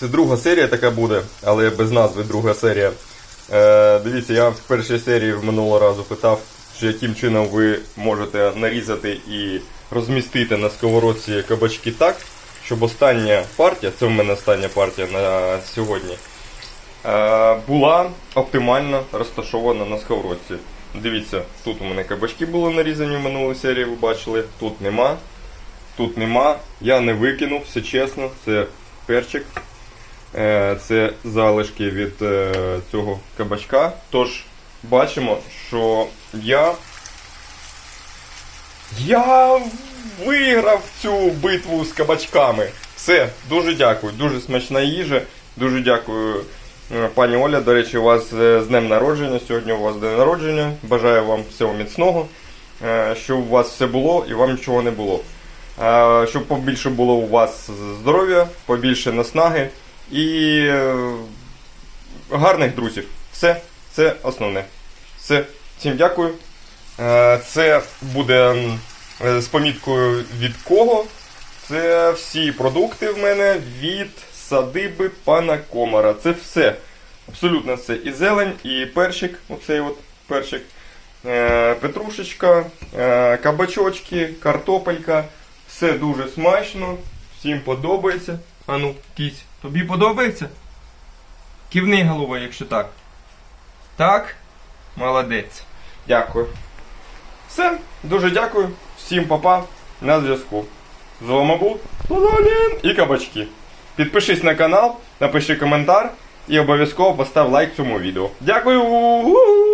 Це друга серія така буде, але без назви друга серія. Е, дивіться, я в першій серії в минулого разу питав, що яким чином ви можете нарізати і розмістити на сковородці кабачки так, щоб остання партія, це в мене остання партія на сьогодні, е, була оптимально розташована на сковородці. Дивіться, тут у мене кабачки були нарізані в минулій серії, ви бачили, тут нема. Тут нема. Я не викинув, все чесно, це перчик. Е, Це залишки від е, цього кабачка. Тож бачимо, що я. Я виграв цю битву з кабачками. Все, дуже дякую, дуже смачна їжа. Дуже дякую, е, пані Оля. До речі, у вас з днем народження. Сьогодні у вас день народження. Бажаю вам всього міцного, щоб у вас все було і вам нічого не було. Щоб побільше було у вас здоров'я, побільше наснаги і е, гарних друзів. Все, це основне. Все, всім дякую. Е, Це буде е, з поміткою від кого. Це всі продукти в мене від садиби пана Комара. Це все. Абсолютно все. І зелень, і перчик. Оцей от перчик. Петрушечка, кабачочки, картопелька. Все дуже смачно. Всім подобається. Ану, кісь, тобі подобається? Кивни головою, якщо так. Так? Молодець. Дякую. Все, дуже дякую. Всім папа. На зв'язку. З вами був Лалалін і кабачки. Підпишись на канал, напиши коментар і обов'язково постав лайк цьому відео. Дякую!